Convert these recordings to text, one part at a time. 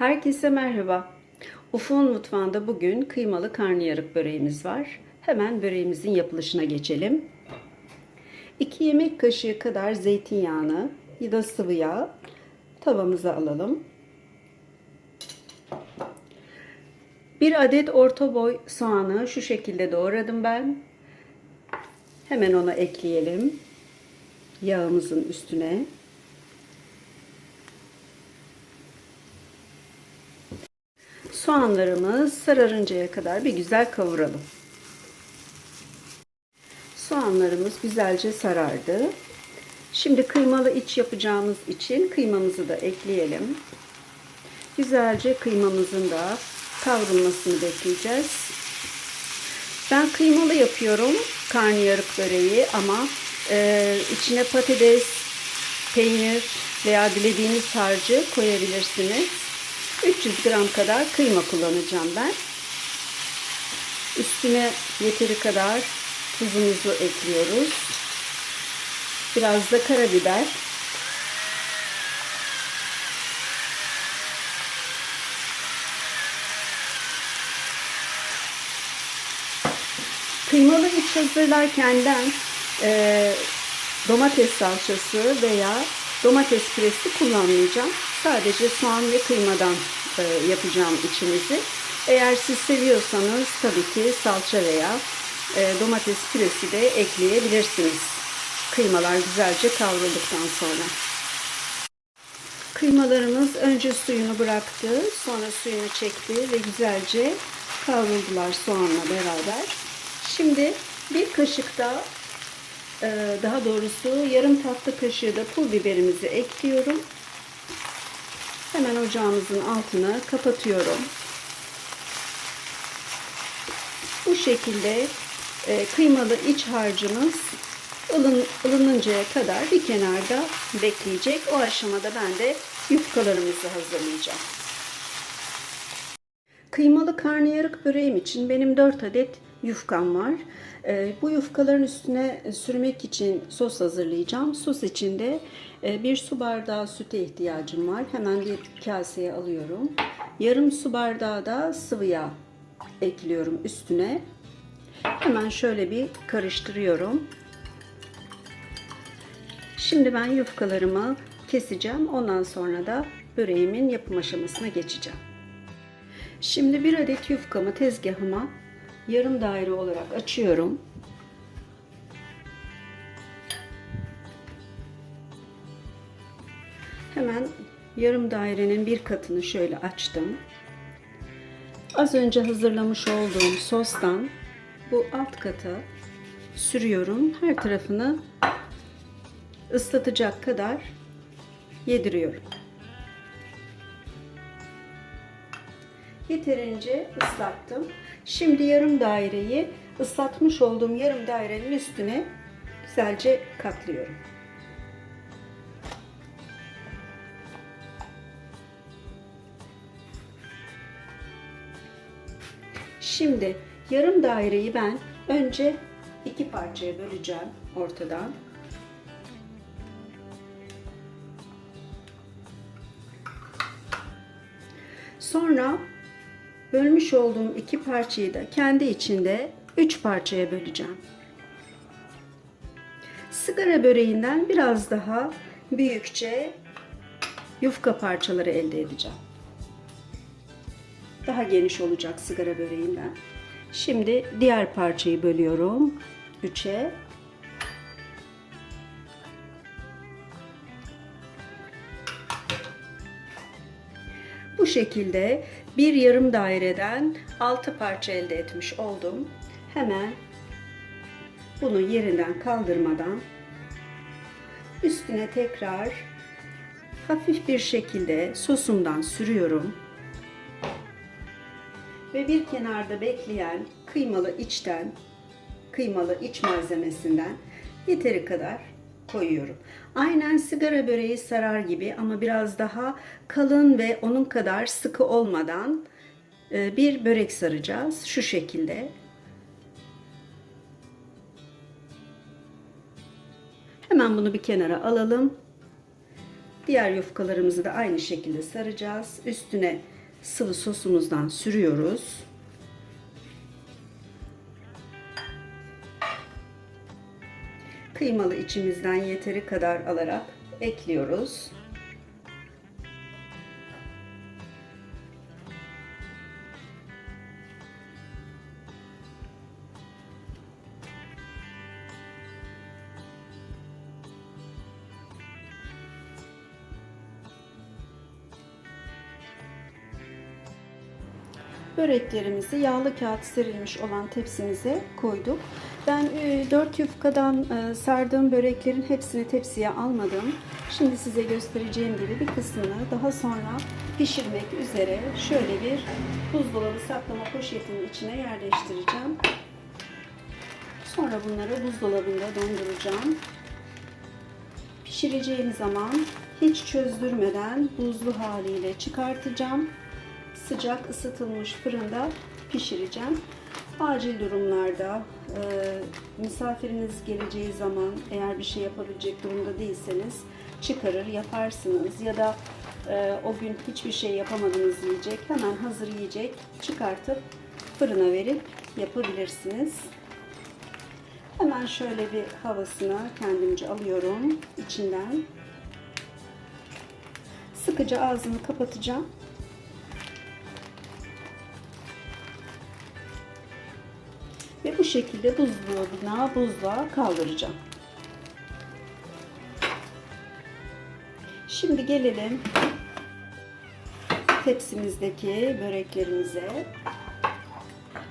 Herkese merhaba. Ufuk'un mutfağında bugün kıymalı karnıyarık böreğimiz var. Hemen böreğimizin yapılışına geçelim. 2 yemek kaşığı kadar zeytinyağını ya da sıvı yağ tavamıza alalım. 1 adet orta boy soğanı şu şekilde doğradım ben. Hemen onu ekleyelim. Yağımızın üstüne. Soğanlarımız sararıncaya kadar bir güzel kavuralım. Soğanlarımız güzelce sarardı. Şimdi kıymalı iç yapacağımız için kıymamızı da ekleyelim. Güzelce kıymamızın da kavrulmasını bekleyeceğiz. Ben kıymalı yapıyorum karnıyarık böreği ama e, içine patates, peynir veya dilediğiniz harcı koyabilirsiniz. 300 gram kadar kıyma kullanacağım ben. Üstüne yeteri kadar tuzumuzu ekliyoruz. Biraz da karabiber. Kıymalı iç hazırlarken ben e, domates salçası veya domates püresi kullanmayacağım. Sadece soğan ve kıymadan e, yapacağım içimizi. Eğer siz seviyorsanız tabii ki salça veya e, domates püresi de ekleyebilirsiniz. Kıymalar güzelce kavrulduktan sonra. Kıymalarımız önce suyunu bıraktı, sonra suyunu çekti ve güzelce kavruldular soğanla beraber. Şimdi bir kaşık da e, daha doğrusu yarım tatlı kaşığı da pul biberimizi ekliyorum. Hemen ocağımızın altını kapatıyorum. Bu şekilde e, kıymalı iç harcımız ılın, ılınıncaya kadar bir kenarda bekleyecek. O aşamada ben de yufkalarımızı hazırlayacağım. Kıymalı karnıyarık böreğim için benim 4 adet yufkam var. E, bu yufkaların üstüne sürmek için sos hazırlayacağım. Sos için de e, bir su bardağı süte ihtiyacım var. Hemen bir kaseye alıyorum. Yarım su bardağı da sıvı yağ ekliyorum üstüne. Hemen şöyle bir karıştırıyorum. Şimdi ben yufkalarımı keseceğim. Ondan sonra da böreğimin yapım aşamasına geçeceğim. Şimdi bir adet yufkamı tezgahıma yarım daire olarak açıyorum. Hemen yarım dairenin bir katını şöyle açtım. Az önce hazırlamış olduğum sostan bu alt kata sürüyorum. Her tarafını ıslatacak kadar yediriyorum. Yeterince ıslattım. Şimdi yarım daireyi ıslatmış olduğum yarım dairenin üstüne güzelce katlıyorum. Şimdi yarım daireyi ben önce iki parçaya böleceğim ortadan. Sonra bölmüş olduğum iki parçayı da kendi içinde üç parçaya böleceğim. Sigara böreğinden biraz daha büyükçe yufka parçaları elde edeceğim. Daha geniş olacak sigara böreğinden. Şimdi diğer parçayı bölüyorum. Üçe. Bu şekilde bir yarım daireden altı parça elde etmiş oldum. Hemen bunu yerinden kaldırmadan üstüne tekrar hafif bir şekilde sosumdan sürüyorum. Ve bir kenarda bekleyen kıymalı içten, kıymalı iç malzemesinden yeteri kadar koyuyorum. Aynen sigara böreği sarar gibi ama biraz daha kalın ve onun kadar sıkı olmadan e, bir börek saracağız. Şu şekilde. Hemen bunu bir kenara alalım. Diğer yufkalarımızı da aynı şekilde saracağız. Üstüne sıvı sosumuzdan sürüyoruz. Kıymalı içimizden yeteri kadar alarak ekliyoruz. Böreklerimizi yağlı kağıt serilmiş olan tepsimize koyduk. Ben 4 yufkadan e, sardığım böreklerin hepsini tepsiye almadım. Şimdi size göstereceğim gibi bir kısmını daha sonra pişirmek üzere şöyle bir buzdolabı saklama poşetinin içine yerleştireceğim. Sonra bunları buzdolabında donduracağım. Pişireceğim zaman hiç çözdürmeden buzlu haliyle çıkartacağım sıcak ısıtılmış fırında pişireceğim. Acil durumlarda e, misafiriniz geleceği zaman eğer bir şey yapabilecek durumda değilseniz çıkarır yaparsınız ya da e, o gün hiçbir şey yapamadınız yiyecek hemen hazır yiyecek çıkartıp fırına verip yapabilirsiniz. Hemen şöyle bir havasını kendimce alıyorum içinden. Sıkıca ağzını kapatacağım. Ve bu şekilde buzdolabına, buzluğa kaldıracağım. Şimdi gelelim tepsimizdeki böreklerimize.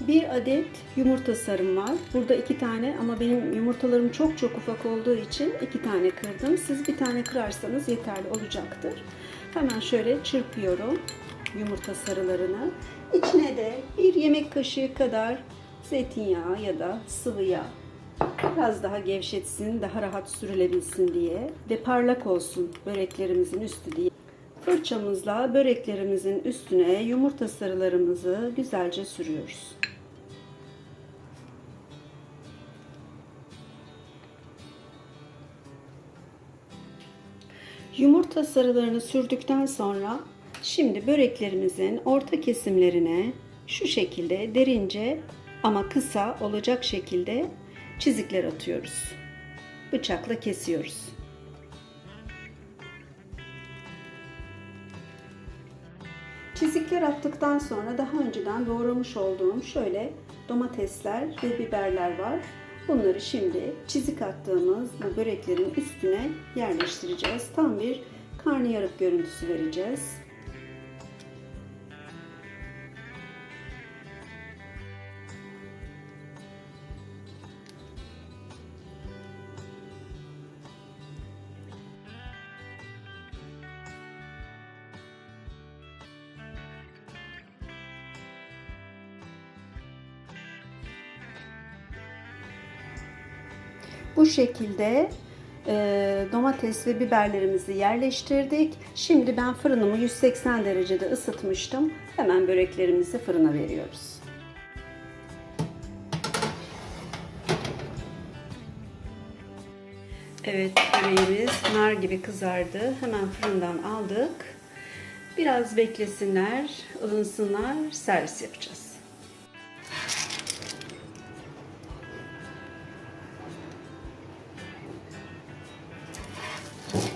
Bir adet yumurta sarım var. Burada iki tane ama benim yumurtalarım çok çok ufak olduğu için iki tane kırdım. Siz bir tane kırarsanız yeterli olacaktır. Hemen şöyle çırpıyorum yumurta sarılarını. İçine de bir yemek kaşığı kadar zeytinyağı ya da sıvı yağ biraz daha gevşetsin, daha rahat sürülebilsin diye ve parlak olsun böreklerimizin üstü diye. Fırçamızla böreklerimizin üstüne yumurta sarılarımızı güzelce sürüyoruz. Yumurta sarılarını sürdükten sonra şimdi böreklerimizin orta kesimlerine şu şekilde derince ama kısa olacak şekilde çizikler atıyoruz. Bıçakla kesiyoruz. Çizikler attıktan sonra daha önceden doğramış olduğum şöyle domatesler ve biberler var. Bunları şimdi çizik attığımız bu böreklerin üstüne yerleştireceğiz. Tam bir karnıyarık görüntüsü vereceğiz. Bu şekilde e, domates ve biberlerimizi yerleştirdik. Şimdi ben fırınımı 180 derecede ısıtmıştım. Hemen böreklerimizi fırına veriyoruz. Evet böreğimiz nar gibi kızardı. Hemen fırından aldık. Biraz beklesinler, ılınsınlar, servis yapacağız.